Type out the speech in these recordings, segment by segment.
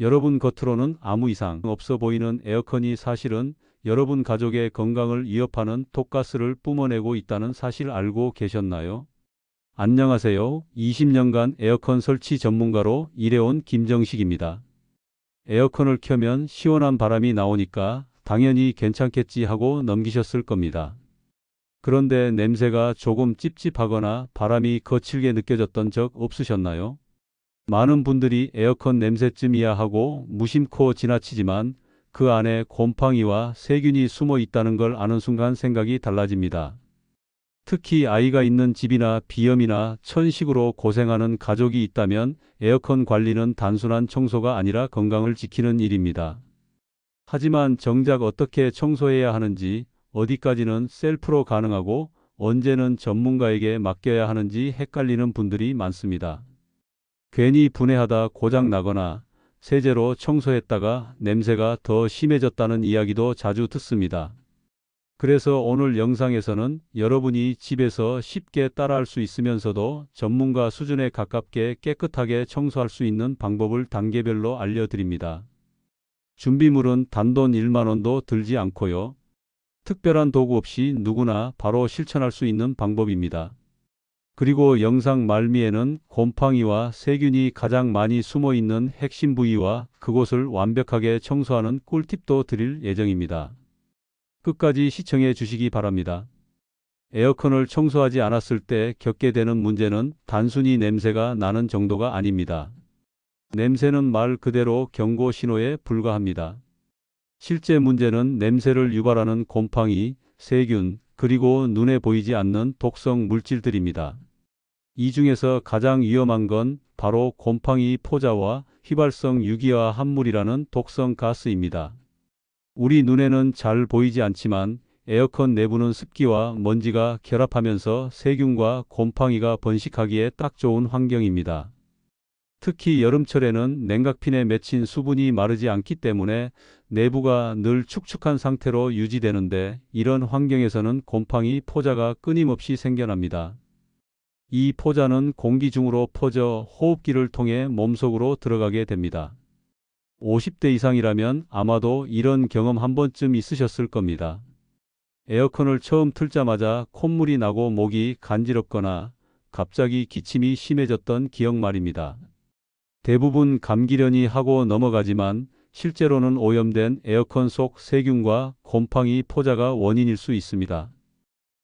여러분 겉으로는 아무 이상 없어 보이는 에어컨이 사실은 여러분 가족의 건강을 위협하는 독가스를 뿜어내고 있다는 사실 알고 계셨나요? 안녕하세요. 20년간 에어컨 설치 전문가로 일해온 김정식입니다. 에어컨을 켜면 시원한 바람이 나오니까 당연히 괜찮겠지 하고 넘기셨을 겁니다. 그런데 냄새가 조금 찝찝하거나 바람이 거칠게 느껴졌던 적 없으셨나요? 많은 분들이 에어컨 냄새쯤이야 하고 무심코 지나치지만 그 안에 곰팡이와 세균이 숨어 있다는 걸 아는 순간 생각이 달라집니다. 특히 아이가 있는 집이나 비염이나 천식으로 고생하는 가족이 있다면 에어컨 관리는 단순한 청소가 아니라 건강을 지키는 일입니다. 하지만 정작 어떻게 청소해야 하는지, 어디까지는 셀프로 가능하고 언제는 전문가에게 맡겨야 하는지 헷갈리는 분들이 많습니다. 괜히 분해하다 고장 나거나 세제로 청소했다가 냄새가 더 심해졌다는 이야기도 자주 듣습니다. 그래서 오늘 영상에서는 여러분이 집에서 쉽게 따라할 수 있으면서도 전문가 수준에 가깝게 깨끗하게 청소할 수 있는 방법을 단계별로 알려드립니다. 준비물은 단돈 1만 원도 들지 않고요. 특별한 도구 없이 누구나 바로 실천할 수 있는 방법입니다. 그리고 영상 말미에는 곰팡이와 세균이 가장 많이 숨어 있는 핵심 부위와 그곳을 완벽하게 청소하는 꿀팁도 드릴 예정입니다. 끝까지 시청해 주시기 바랍니다. 에어컨을 청소하지 않았을 때 겪게 되는 문제는 단순히 냄새가 나는 정도가 아닙니다. 냄새는 말 그대로 경고 신호에 불과합니다. 실제 문제는 냄새를 유발하는 곰팡이, 세균, 그리고 눈에 보이지 않는 독성 물질들입니다. 이 중에서 가장 위험한 건 바로 곰팡이 포자와 휘발성 유기화 합물이라는 독성 가스입니다. 우리 눈에는 잘 보이지 않지만 에어컨 내부는 습기와 먼지가 결합하면서 세균과 곰팡이가 번식하기에 딱 좋은 환경입니다. 특히 여름철에는 냉각핀에 맺힌 수분이 마르지 않기 때문에 내부가 늘 축축한 상태로 유지되는데 이런 환경에서는 곰팡이 포자가 끊임없이 생겨납니다. 이 포자는 공기 중으로 퍼져 호흡기를 통해 몸속으로 들어가게 됩니다. 50대 이상이라면 아마도 이런 경험 한 번쯤 있으셨을 겁니다. 에어컨을 처음 틀자마자 콧물이 나고 목이 간지럽거나 갑자기 기침이 심해졌던 기억 말입니다. 대부분 감기려니 하고 넘어가지만 실제로는 오염된 에어컨 속 세균과 곰팡이 포자가 원인일 수 있습니다.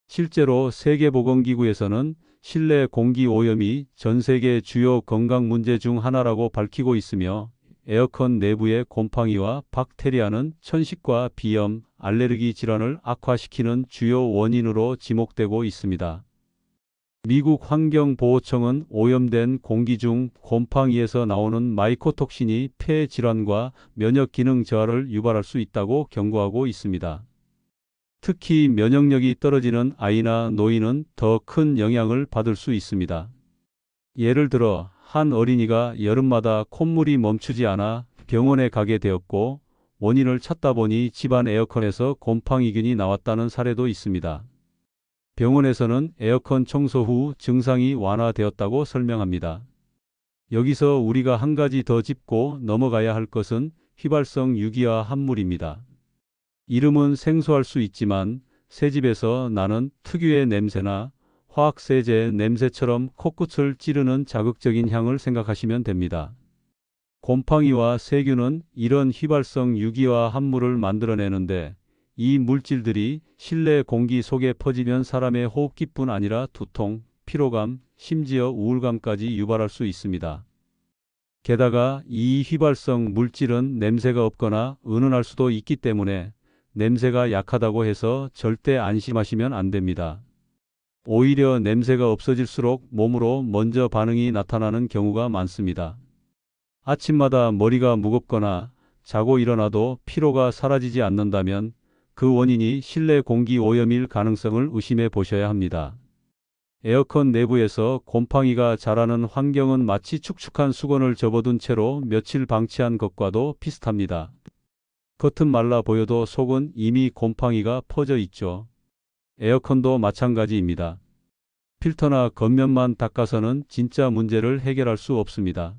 실제로 세계보건기구에서는 실내 공기 오염이 전 세계 주요 건강 문제 중 하나라고 밝히고 있으며 에어컨 내부의 곰팡이와 박테리아는 천식과 비염, 알레르기 질환을 악화시키는 주요 원인으로 지목되고 있습니다. 미국 환경보호청은 오염된 공기 중 곰팡이에서 나오는 마이코톡신이 폐 질환과 면역 기능 저하를 유발할 수 있다고 경고하고 있습니다. 특히 면역력이 떨어지는 아이나 노인은 더 큰 영향을 받을 수 있습니다. 예를 들어 한 어린이가 여름마다 콧물이 멈추지 않아 병원에 가게 되었고 원인을 찾다 보니 집안 에어컨에서 곰팡이균이 나왔다는 사례도 있습니다. 병원에서는 에어컨 청소 후 증상이 완화되었다고 설명합니다. 여기서 우리가 한 가지 더 짚고 넘어가야 할 것은 휘발성 유기화 합물입니다. 이름은 생소할 수 있지만 새집에서 나는 특유의 냄새나 화학세제 냄새처럼 코끝을 찌르는 자극적인 향을 생각하시면 됩니다. 곰팡이와 세균은 이런 휘발성 유기화 합물을 만들어내는데 이 물질들이 실내 공기 속에 퍼지면 사람의 호흡기뿐 아니라 두통, 피로감, 심지어 우울감까지 유발할 수 있습니다. 게다가 이 휘발성 물질은 냄새가 없거나 은은할 수도 있기 때문에 냄새가 약하다고 해서 절대 안심하시면 안 됩니다. 오히려 냄새가 없어질수록 몸으로 먼저 반응이 나타나는 경우가 많습니다. 아침마다 머리가 무겁거나 자고 일어나도 피로가 사라지지 않는다면 그 원인이 실내 공기 오염일 가능성을 의심해 보셔야 합니다. 에어컨 내부에서 곰팡이가 자라는 환경은 마치 축축한 수건을 접어둔 채로 며칠 방치한 것과도 비슷합니다. 겉은 말라 보여도 속은 이미 곰팡이가 퍼져 있죠. 에어컨도 마찬가지입니다. 필터나 겉면만 닦아서는 진짜 문제를 해결할 수 없습니다.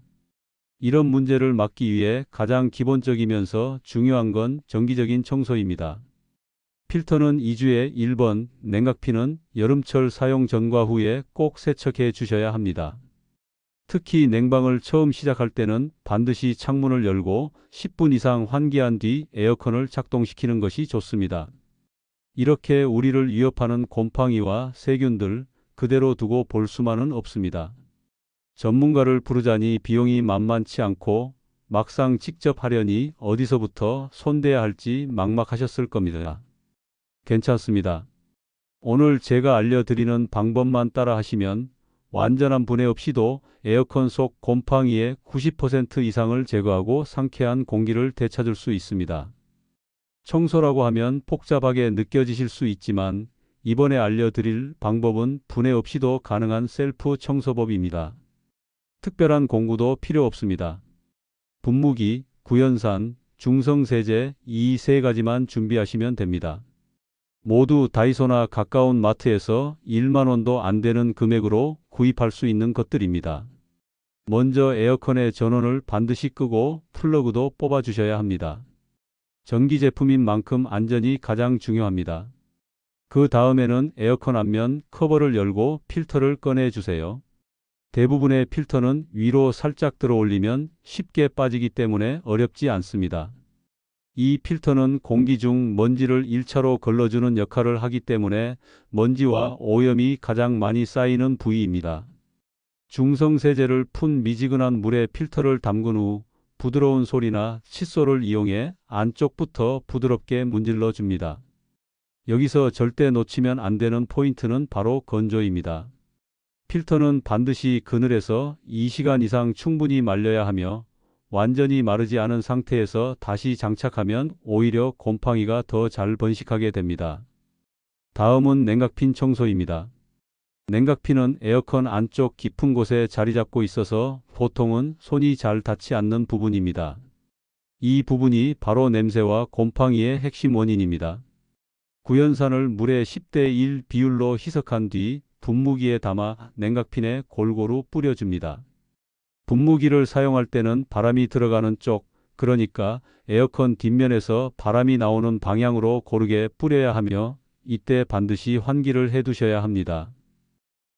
이런 문제를 막기 위해 가장 기본적이면서 중요한 건 정기적인 청소입니다. 필터는 2주에 1번, 냉각피는 여름철 사용 전과 후에 꼭 세척해 주셔야 합니다. 특히 냉방을 처음 시작할 때는 반드시 창문을 열고 10분 이상 환기한 뒤 에어컨을 작동시키는 것이 좋습니다. 이렇게 우리를 위협하는 곰팡이와 세균들 그대로 두고 볼 수만은 없습니다. 전문가를 부르자니 비용이 만만치 않고 막상 직접 하려니 어디서부터 손대야 할지 막막하셨을 겁니다. 괜찮습니다. 오늘 제가 알려드리는 방법만 따라 하시면 완전한 분해 없이도 에어컨 속 곰팡이의 90% 이상을 제거하고 상쾌한 공기를 되찾을 수 있습니다. 청소라고 하면 복잡하게 느껴지실 수 있지만 이번에 알려드릴 방법은 분해 없이도 가능한 셀프 청소법입니다. 특별한 공구도 필요 없습니다. 분무기, 구연산, 중성세제 이 세 가지만 준비하시면 됩니다. 모두 다이소나 가까운 마트에서 1만 원도 안 되는 금액으로 구입할 수 있는 것들입니다. 먼저 에어컨의 전원을 반드시 끄고 플러그도 뽑아 주셔야 합니다. 전기 제품인 만큼 안전이 가장 중요합니다. 그 다음에는 에어컨 앞면 커버를 열고 필터를 꺼내 주세요. 대부분의 필터는 위로 살짝 들어 올리면 쉽게 빠지기 때문에 어렵지 않습니다. 이 필터는 공기 중 먼지를 1차로 걸러주는 역할을 하기 때문에 먼지와 오염이 가장 많이 쌓이는 부위입니다. 중성세제를 푼 미지근한 물에 필터를 담근 후 부드러운 소리나 칫솔을 이용해 안쪽부터 부드럽게 문질러 줍니다. 여기서 절대 놓치면 안 되는 포인트는 바로 건조입니다. 필터는 반드시 그늘에서 2시간 이상 충분히 말려야 하며 완전히 마르지 않은 상태에서 다시 장착하면 오히려 곰팡이가 더 잘 번식하게 됩니다. 다음은 냉각핀 청소입니다. 냉각핀은 에어컨 안쪽 깊은 곳에 자리 잡고 있어서 보통은 손이 잘 닿지 않는 부분입니다. 이 부분이 바로 냄새와 곰팡이의 핵심 원인입니다. 구연산을 물에 10대 1 비율로 희석한 뒤 분무기에 담아 냉각핀에 골고루 뿌려줍니다. 분무기를 사용할 때는 바람이 들어가는 쪽, 그러니까 에어컨 뒷면에서 바람이 나오는 방향으로 고르게 뿌려야 하며 이때 반드시 환기를 해 두셔야 합니다.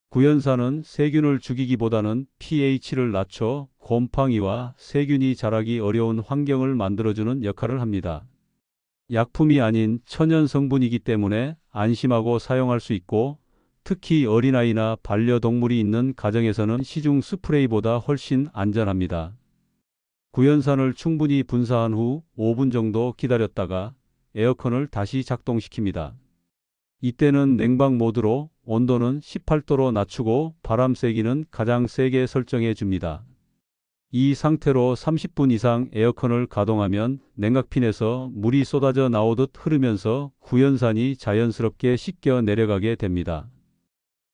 구연산은 세균을 죽이기보다는 pH를 낮춰 곰팡이와 세균이 자라기 어려운 환경을 만들어주는 역할을 합니다. 약품이 아닌 천연 성분이기 때문에 안심하고 사용할 수 있고 특히 어린아이나 반려동물이 있는 가정에서는 시중 스프레이보다 훨씬 안전합니다. 구연산을 충분히 분사한 후 5분 정도 기다렸다가 에어컨을 다시 작동시킵니다. 이때는 냉방 모드로 온도는 18도로 낮추고 바람 세기는 가장 세게 설정해 줍니다. 이 상태로 30분 이상 에어컨을 가동하면 냉각핀에서 물이 쏟아져 나오듯 흐르면서 구연산이 자연스럽게 씻겨 내려가게 됩니다.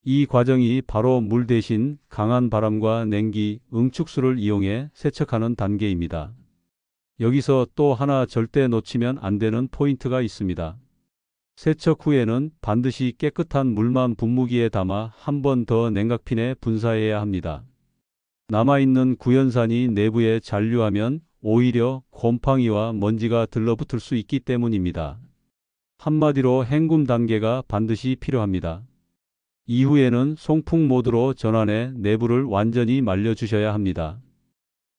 이 과정이 바로 물 대신 강한 바람과 냉기, 응축수를 이용해 세척하는 단계입니다. 여기서 또 하나 절대 놓치면 안 되는 포인트가 있습니다. 세척 후에는 반드시 깨끗한 물만 분무기에 담아 한 번 더 냉각핀에 분사해야 합니다. 남아있는 구연산이 내부에 잔류하면 오히려 곰팡이와 먼지가 들러붙을 수 있기 때문입니다. 한마디로 헹굼 단계가 반드시 필요합니다. 이후에는 송풍 모드로 전환해 내부를 완전히 말려주셔야 합니다.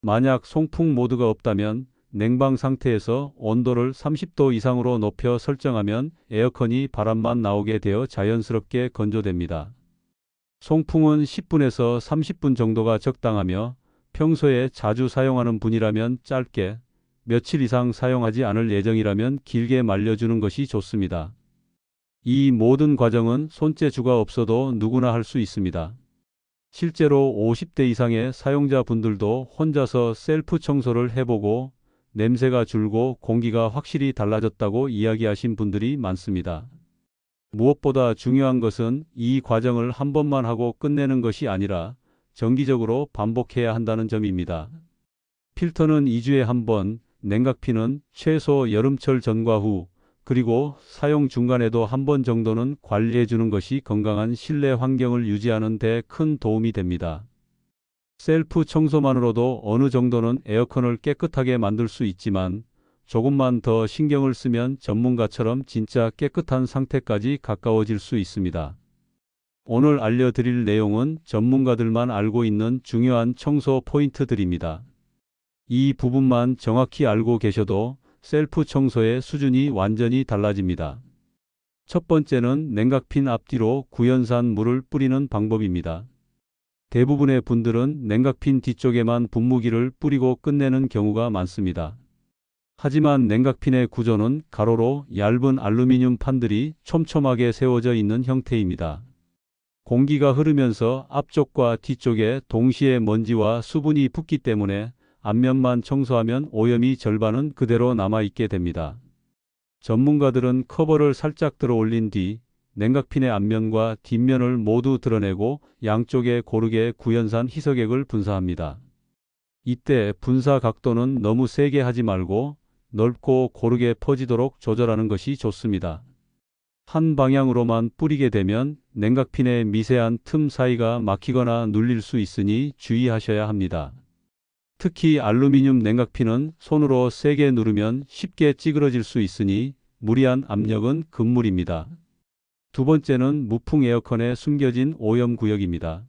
만약 송풍 모드가 없다면 냉방 상태에서 온도를 30도 이상으로 높여 설정하면 에어컨이 바람만 나오게 되어 자연스럽게 건조됩니다. 송풍은 10분에서 30분 정도가 적당하며 평소에 자주 사용하는 분이라면 짧게 며칠 이상 사용하지 않을 예정이라면 길게 말려주는 것이 좋습니다. 이 모든 과정은 손재주가 없어도 누구나 할 수 있습니다. 실제로 50대 이상의 사용자 분들도 혼자서 셀프 청소를 해보고 냄새가 줄고 공기가 확실히 달라졌다고 이야기하신 분들이 많습니다. 무엇보다 중요한 것은 이 과정을 한 번만 하고 끝내는 것이 아니라 정기적으로 반복해야 한다는 점입니다. 필터는 2주에 한 번, 냉각피는 최소 여름철 전과 후, 그리고 사용 중간에도 한 번 정도는 관리해 주는 것이 건강한 실내 환경을 유지하는 데 큰 도움이 됩니다. 셀프 청소만으로도 어느 정도는 에어컨을 깨끗하게 만들 수 있지만 조금만 더 신경을 쓰면 전문가처럼 진짜 깨끗한 상태까지 가까워질 수 있습니다. 오늘 알려드릴 내용은 전문가들만 알고 있는 중요한 청소 포인트들입니다. 이 부분만 정확히 알고 계셔도 셀프 청소의 수준이 완전히 달라집니다. 첫 번째는 냉각핀 앞뒤로 구연산 물을 뿌리는 방법입니다. 대부분의 분들은 냉각핀 뒤쪽에만 분무기를 뿌리고 끝내는 경우가 많습니다. 하지만 냉각핀의 구조는 가로로 얇은 알루미늄 판들이 촘촘하게 세워져 있는 형태입니다. 공기가 흐르면서 앞쪽과 뒤쪽에 동시에 먼지와 수분이 붙기 때문에 앞면만 청소하면 오염이 절반은 그대로 남아있게 됩니다. 전문가들은 커버를 살짝 들어 올린 뒤 냉각핀의 앞면과 뒷면을 모두 드러내고 양쪽에 고르게 구연산 희석액을 분사합니다. 이때 분사 각도는 너무 세게 하지 말고 넓고 고르게 퍼지도록 조절하는 것이 좋습니다. 한 방향으로만 뿌리게 되면 냉각핀의 미세한 틈 사이가 막히거나 눌릴 수 있으니 주의하셔야 합니다. 특히 알루미늄 냉각핀은 손으로 세게 누르면 쉽게 찌그러질 수 있으니 무리한 압력은 금물입니다. 두 번째는 무풍 에어컨에 숨겨진 오염 구역입니다.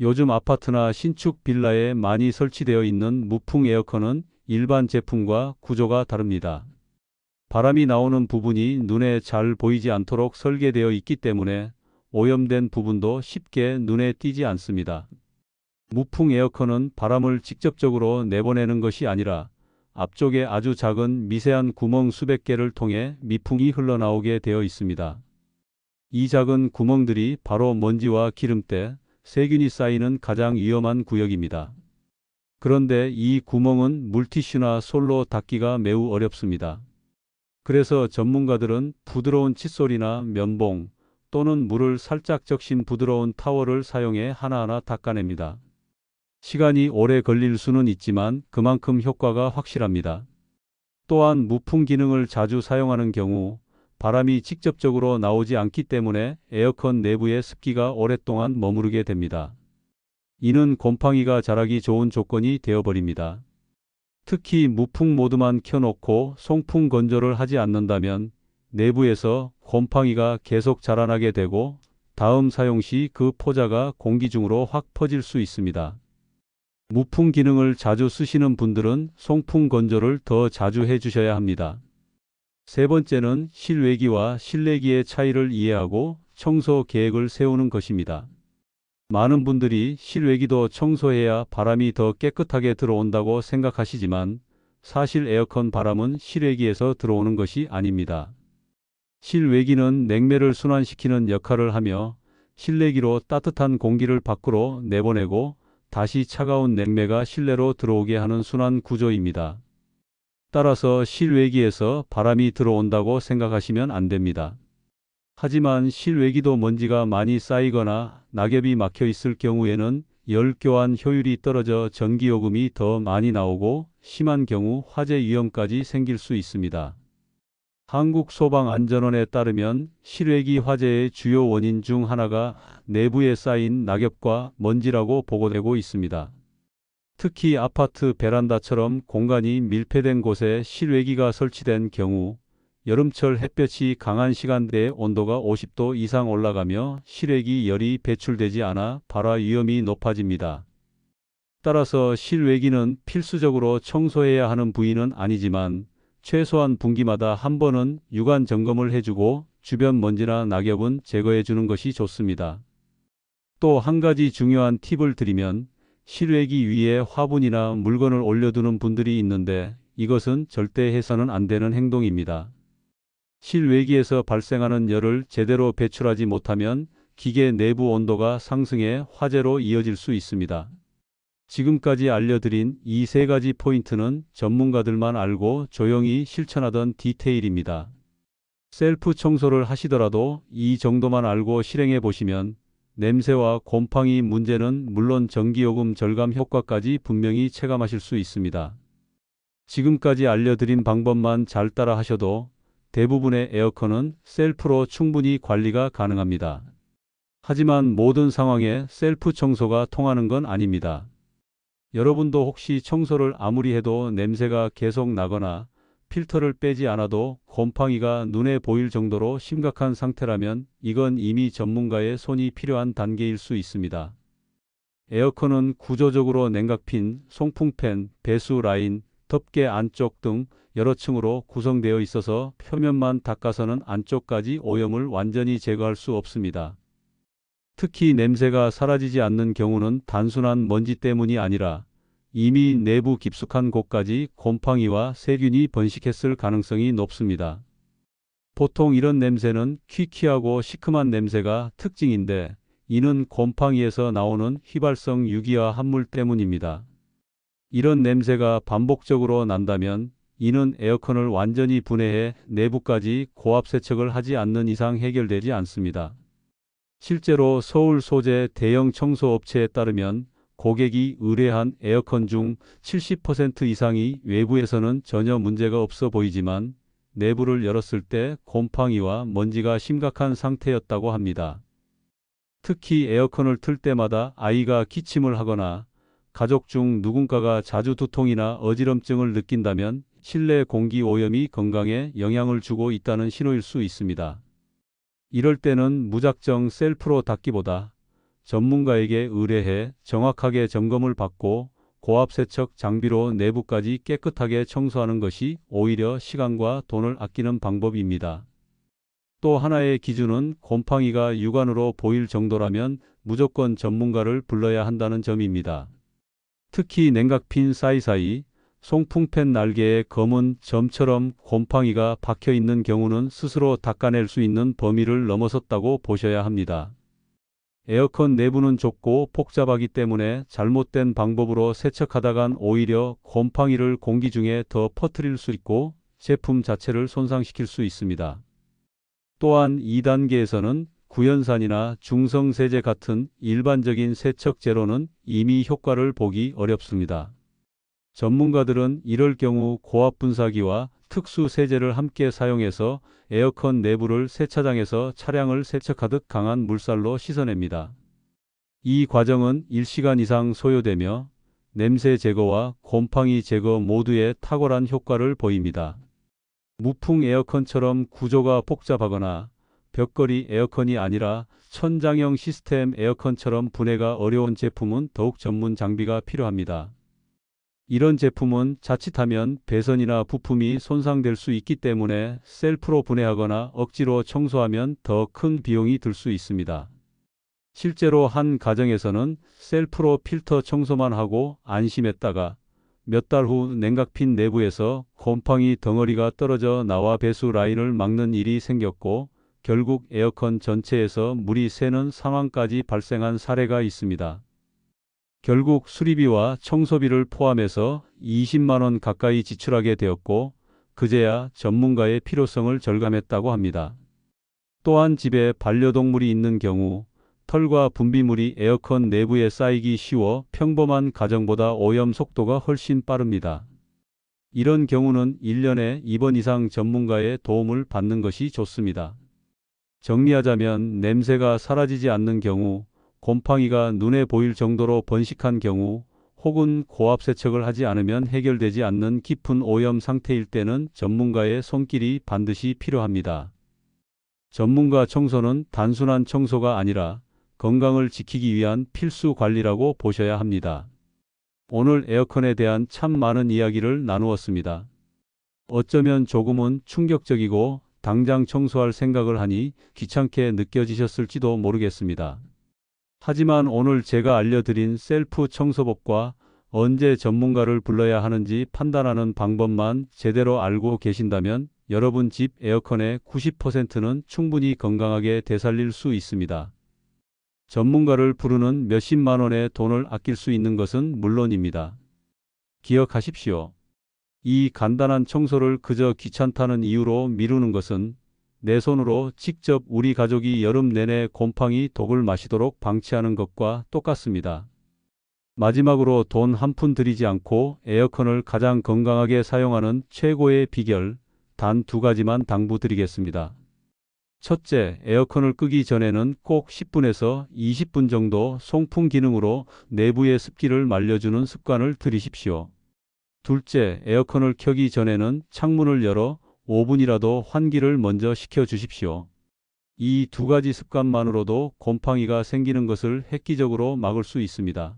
요즘 아파트나 신축 빌라에 많이 설치되어 있는 무풍 에어컨은 일반 제품과 구조가 다릅니다. 바람이 나오는 부분이 눈에 잘 보이지 않도록 설계되어 있기 때문에 오염된 부분도 쉽게 눈에 띄지 않습니다. 무풍 에어컨은 바람을 직접적으로 내보내는 것이 아니라 앞쪽에 아주 작은 미세한 구멍 수백 개를 통해 미풍이 흘러나오게 되어 있습니다. 이 작은 구멍들이 바로 먼지와 기름때, 세균이 쌓이는 가장 위험한 구역입니다. 그런데 이 구멍은 물티슈나 솔로 닦기가 매우 어렵습니다. 그래서 전문가들은 부드러운 칫솔이나 면봉 또는 물을 살짝 적신 부드러운 타월을 사용해 하나하나 닦아냅니다. 시간이 오래 걸릴 수는 있지만 그만큼 효과가 확실합니다. 또한 무풍 기능을 자주 사용하는 경우 바람이 직접적으로 나오지 않기 때문에 에어컨 내부의 습기가 오랫동안 머무르게 됩니다. 이는 곰팡이가 자라기 좋은 조건이 되어버립니다. 특히 무풍 모드만 켜놓고 송풍 건조를 하지 않는다면 내부에서 곰팡이가 계속 자라나게 되고 다음 사용 시 그 포자가 공기 중으로 확 퍼질 수 있습니다. 무풍 기능을 자주 쓰시는 분들은 송풍 건조를 더 자주 해주셔야 합니다. 세 번째는 실외기와 실내기의 차이를 이해하고 청소 계획을 세우는 것입니다. 많은 분들이 실외기도 청소해야 바람이 더 깨끗하게 들어온다고 생각하시지만 사실 에어컨 바람은 실외기에서 들어오는 것이 아닙니다. 실외기는 냉매를 순환시키는 역할을 하며 실내기로 따뜻한 공기를 밖으로 내보내고 다시 차가운 냉매가 실내로 들어오게 하는 순환 구조입니다. 따라서 실외기에서 바람이 들어온다고 생각하시면 안 됩니다. 하지만 실외기도 먼지가 많이 쌓이거나 낙엽이 막혀 있을 경우에는 열 교환 효율이 떨어져 전기요금이 더 많이 나오고 심한 경우 화재 위험까지 생길 수 있습니다. 한국소방안전원에 따르면 실외기 화재의 주요 원인 중 하나가 내부에 쌓인 낙엽과 먼지라고 보고되고 있습니다. 특히 아파트 베란다처럼 공간이 밀폐된 곳에 실외기가 설치된 경우 여름철 햇볕이 강한 시간대에 온도가 50도 이상 올라가며 실외기 열이 배출되지 않아 발화 위험이 높아집니다. 따라서 실외기는 필수적으로 청소해야 하는 부위는 아니지만 최소한 분기마다 한 번은 유관 점검을 해주고 주변 먼지나 낙엽은 제거해 주는 것이 좋습니다. 또 한 가지 중요한 팁을 드리면 실외기 위에 화분이나 물건을 올려두는 분들이 있는데 이것은 절대 해서는 안 되는 행동입니다. 실외기에서 발생하는 열을 제대로 배출하지 못하면 기계 내부 온도가 상승해 화재로 이어질 수 있습니다. 지금까지 알려드린 이 세 가지 포인트는 전문가들만 알고 조용히 실천하던 디테일입니다. 셀프 청소를 하시더라도 이 정도만 알고 실행해 보시면 냄새와 곰팡이 문제는 물론 전기요금 절감 효과까지 분명히 체감하실 수 있습니다. 지금까지 알려드린 방법만 잘 따라 하셔도 대부분의 에어컨은 셀프로 충분히 관리가 가능합니다. 하지만 모든 상황에 셀프 청소가 통하는 건 아닙니다. 여러분도 혹시 청소를 아무리 해도 냄새가 계속 나거나 필터를 빼지 않아도 곰팡이가 눈에 보일 정도로 심각한 상태라면 이건 이미 전문가의 손이 필요한 단계일 수 있습니다. 에어컨은 구조적으로 냉각핀, 송풍팬, 배수 라인, 덮개 안쪽 등 여러 층으로 구성되어 있어서 표면만 닦아서는 안쪽까지 오염을 완전히 제거할 수 없습니다. 특히 냄새가 사라지지 않는 경우는 단순한 먼지 때문이 아니라 이미 내부 깊숙한 곳까지 곰팡이와 세균이 번식했을 가능성이 높습니다. 보통 이런 냄새는 퀴퀴하고 시큼한 냄새가 특징인데 이는 곰팡이에서 나오는 휘발성 유기화 합물 때문입니다. 이런 냄새가 반복적으로 난다면 이는 에어컨을 완전히 분해해 내부까지 고압 세척을 하지 않는 이상 해결되지 않습니다. 실제로 서울 소재 대형 청소업체에 따르면 고객이 의뢰한 에어컨 중 70% 이상이 외부에서는 전혀 문제가 없어 보이지만 내부를 열었을 때 곰팡이와 먼지가 심각한 상태였다고 합니다. 특히 에어컨을 틀 때마다 아이가 기침을 하거나 가족 중 누군가가 자주 두통이나 어지럼증을 느낀다면 실내 공기 오염이 건강에 영향을 주고 있다는 신호일 수 있습니다. 이럴 때는 무작정 셀프로 닦기보다 전문가에게 의뢰해 정확하게 점검을 받고 고압 세척 장비로 내부까지 깨끗하게 청소하는 것이 오히려 시간과 돈을 아끼는 방법입니다. 또 하나의 기준은 곰팡이가 육안으로 보일 정도라면 무조건 전문가를 불러야 한다는 점입니다. 특히 냉각핀 사이사이 송풍팬 날개에 검은 점처럼 곰팡이가 박혀 있는 경우는 스스로 닦아낼 수 있는 범위를 넘어섰다고 보셔야 합니다. 에어컨 내부는 좁고 복잡하기 때문에 잘못된 방법으로 세척하다간 오히려 곰팡이를 공기 중에 더 퍼뜨릴 수 있고 제품 자체를 손상시킬 수 있습니다. 또한 2단계에서는 구연산이나 중성세제 같은 일반적인 세척제로는 이미 효과를 보기 어렵습니다. 전문가들은 이럴 경우 고압 분사기와 특수 세제를 함께 사용해서 에어컨 내부를 세차장에서 차량을 세척하듯 강한 물살로 씻어냅니다. 이 과정은 1시간 이상 소요되며 냄새 제거와 곰팡이 제거 모두에 탁월한 효과를 보입니다. 무풍 에어컨처럼 구조가 복잡하거나 벽걸이 에어컨이 아니라 천장형 시스템 에어컨처럼 분해가 어려운 제품은 더욱 전문 장비가 필요합니다. 이런 제품은 자칫하면 배선이나 부품이 손상될 수 있기 때문에 셀프로 분해하거나 억지로 청소하면 더 큰 비용이 들 수 있습니다. 실제로 한 가정에서는 셀프로 필터 청소만 하고 안심했다가 몇 달 후 냉각핀 내부에서 곰팡이 덩어리가 떨어져 나와 배수 라인을 막는 일이 생겼고 결국 에어컨 전체에서 물이 새는 상황까지 발생한 사례가 있습니다. 결국 수리비와 청소비를 포함해서 20만 원 가까이 지출하게 되었고 그제야 전문가의 필요성을 절감했다고 합니다. 또한 집에 반려동물이 있는 경우 털과 분비물이 에어컨 내부에 쌓이기 쉬워 평범한 가정보다 오염 속도가 훨씬 빠릅니다. 이런 경우는 1년에 2번 이상 전문가의 도움을 받는 것이 좋습니다. 정리하자면 냄새가 사라지지 않는 경우 곰팡이가 눈에 보일 정도로 번식한 경우 혹은 고압 세척을 하지 않으면 해결되지 않는 깊은 오염 상태일 때는 전문가의 손길이 반드시 필요합니다. 전문가 청소는 단순한 청소가 아니라 건강을 지키기 위한 필수 관리라고 보셔야 합니다. 오늘 에어컨에 대한 참 많은 이야기를 나누었습니다. 어쩌면 조금은 충격적이고 당장 청소할 생각을 하니 귀찮게 느껴지셨을지도 모르겠습니다. 하지만 오늘 제가 알려드린 셀프 청소법과 언제 전문가를 불러야 하는지 판단하는 방법만 제대로 알고 계신다면 여러분 집 에어컨의 90%는 충분히 건강하게 되살릴 수 있습니다. 전문가를 부르는 몇십만 원의 돈을 아낄 수 있는 것은 물론입니다. 기억하십시오. 이 간단한 청소를 그저 귀찮다는 이유로 미루는 것은 내 손으로 직접 우리 가족이 여름 내내 곰팡이 독을 마시도록 방치하는 것과 똑같습니다. 마지막으로 돈 한 푼 들이지 않고 에어컨을 가장 건강하게 사용하는 최고의 비결 단 두 가지만 당부드리겠습니다. 첫째, 에어컨을 끄기 전에는 꼭 10분에서 20분 정도 송풍 기능으로 내부의 습기를 말려주는 습관을 들이십시오. 둘째, 에어컨을 켜기 전에는 창문을 열어 5분이라도 환기를 먼저 시켜 주십시오. 이 두 가지 습관만으로도 곰팡이가 생기는 것을 획기적으로 막을 수 있습니다.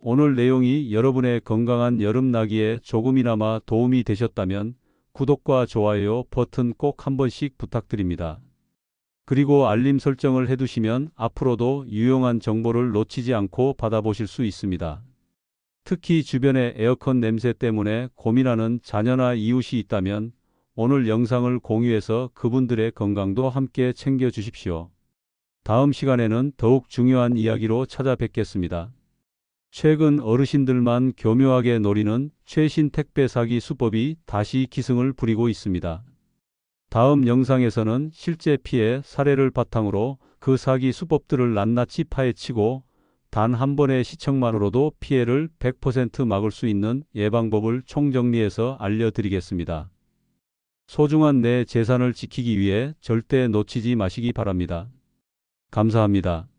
오늘 내용이 여러분의 건강한 여름 나기에 조금이나마 도움이 되셨다면 구독과 좋아요 버튼 꼭 한 번씩 부탁드립니다. 그리고 알림 설정을 해두시면 앞으로도 유용한 정보를 놓치지 않고 받아보실 수 있습니다. 특히 주변의 에어컨 냄새 때문에 고민하는 자녀나 이웃이 있다면 오늘 영상을 공유해서 그분들의 건강도 함께 챙겨 주십시오. 다음 시간에는 더욱 중요한 이야기로 찾아뵙겠습니다. 최근 어르신들만 교묘하게 노리는 최신 택배 사기 수법이 다시 기승을 부리고 있습니다. 다음 영상에서는 실제 피해 사례를 바탕으로 그 사기 수법들을 낱낱이 파헤치고 단 한 번의 시청만으로도 피해를 100% 막을 수 있는 예방법을 총정리해서 알려드리겠습니다. 소중한 내 재산을 지키기 위해 절대 놓치지 마시기 바랍니다. 감사합니다.